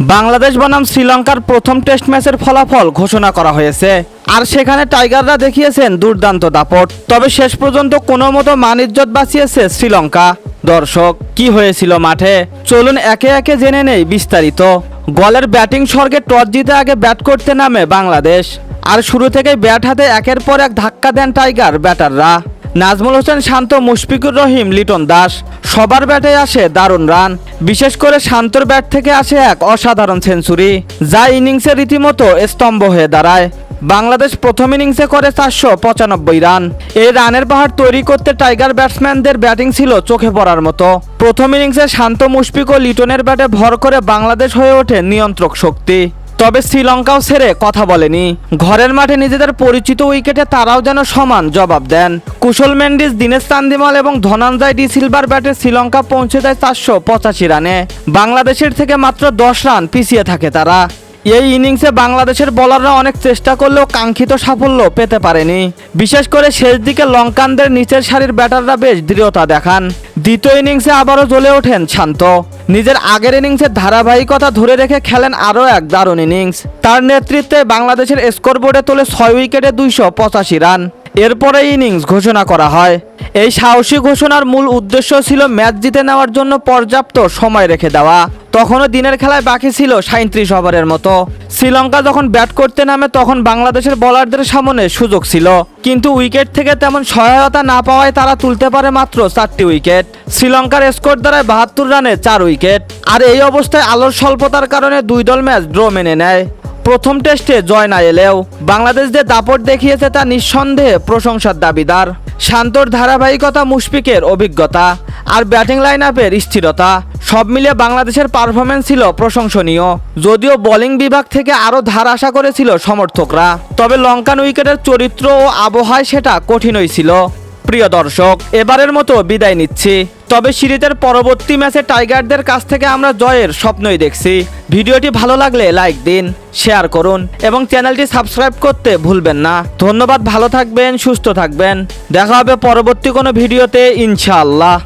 বাংলাদেশ বনাম শ্রীলঙ্কার প্রথম টেস্ট ম্যাচের ফলাফল ঘোষণা করা হয়েছে। আর সেখানে টাইগাররা দেখিয়েছেন দুর্দান্ত দাপট। তবে শেষ পর্যন্ত কোনো মতো মান ইজ্জত বাঁচিয়েছে শ্রীলঙ্কা। দর্শক, কি হয়েছিল মাঠে? চলুন একে একে জেনে নেই বিস্তারিত। গলের ব্যাটিং স্বর্গে টস জিতে আগে ব্যাট করতে নামে বাংলাদেশ। আর শুরু থেকেই ব্যাট হাতে একের পর এক ধাক্কা দেন টাইগার ব্যাটাররা। নাজমুল হোসেন, শান্ত, মুশফিকুর রহিম, লিটন দাস। সবার ব্যাটে আসে দারুণ রান। বিশেষ করে শান্তর ব্যাট থেকে আসে এক অসাধারণ সেঞ্চুরি, যা ইনিংসে রীতিমতো স্তম্ভ হয়ে দাঁড়ায়। বাংলাদেশ প্রথম ইনিংসে করে চারশো পঁচানব্বই রান। এই রানের পাহাড় তৈরি করতে টাইগার ব্যাটসম্যানদের ব্যাটিং ছিল চোখে পড়ার মতো। প্রথম ইনিংসে শান্ত, মুশফিক ও লিটনের ব্যাটে ভর করে বাংলাদেশ হয়ে ওঠে নিয়ন্ত্রক শক্তি। তবে শ্রীলঙ্কাও ছেড়ে কথা বলেনি। ঘরের মাঠে নিজেদের পরিচিত উইকেটে তারাও যেন সমান জবাব দেন। কুশল মেন্ডিস, দীনেশ চান্দিমাল এবং ধনঞ্জয় ডি সিলভার ব্যাটে শ্রীলঙ্কা পৌঁছে দেয় চারশো পঁচাশি রানে। বাংলাদেশের থেকে মাত্র দশ রান পিছিয়ে থাকে তারা। এই ইনিংসে বাংলাদেশের বলাররা অনেক চেষ্টা করলেও কাঙ্ক্ষিত সাফল্য পেতে পারেনি। বিশেষ করে শেষ দিকে লঙ্কানদের নিচের সারির ব্যাটাররা বেশ দৃঢ়তা দেখান। দ্বিতীয় ইনিংসে আবারও জ্বলে ওঠেন শান্ত। নিজের আগের ইনিংসের ধারাবাহিকতা ধরে রেখে খেলেন আরও এক দারুণ ইনিংস। তার নেতৃত্বে বাংলাদেশের স্কোরবোর্ডে তোলে ছয় উইকেটে দুইশো পঁচাশি রান। এরপরে ইনিংস ঘোষণা করা হয়। এই সাহসী ঘোষণার মূল উদ্দেশ্য ছিল ম্যাচ জিতে নেওয়ার জন্য পর্যাপ্ত সময় রেখে দেওয়া। তখনও দিনের খেলায় বাকি ছিল সাঁত্রিশ ওভারের মতো। শ্রীলঙ্কা যখন ব্যাট করতে নামে, তখন বাংলাদেশের বোলারদের সামনে সুযোগ ছিল। কিন্তু উইকেট থেকে তেমন সহায়তা না পাওয়ায় তারা তুলতে পারে মাত্র চারটি উইকেট। শ্রীলঙ্কার স্কোর দ্বারায় বাহাত্তর রানে চার উইকেট। আর এই অবস্থায় আলোর স্বল্পতার কারণে দুই দল ম্যাচ ড্র মেনে নেয়। প্রথম টেস্টে জয় না এলেও বাংলাদেশ যে দাপট দেখিয়েছে তা নিঃসন্দেহে প্রশংসার দাবিদার। শান্তর ধারাবাহিকতা মুশফিকের অভিজ্ঞতা আর ব্যাটিং লাইন আপের স্থিরতা সব মিলিয়ে বাংলাদেশের পারফরমেন্স ছিল প্রশংসনীয়, যদিও বোলিং বিভাগ থেকে আরও ধার আশা করেছিল সমর্থকরা। তবে লঙ্কান উইকেটের চরিত্র ও আবহাওয়ায় সেটা কঠিনই ছিল। প্রিয় দর্শক, এবারের মতো বিদায় নিচ্ছি। তবে সিরিজের পরবর্তী ম্যাচে টাইগারদের কাছ থেকে আমরা জয়ের স্বপ্নই দেখছি। ভিডিওটি ভালো লাগলে লাইক দিন, শেয়ার করুন এবং চ্যানেলটি সাবস্ক্রাইব করতে ভুলবেন না। ধন্যবাদ, ভালো থাকবেন, সুস্থ থাকবেন। দেখা হবে পরবর্তী কোনো ভিডিওতে, ইনশাআল্লাহ।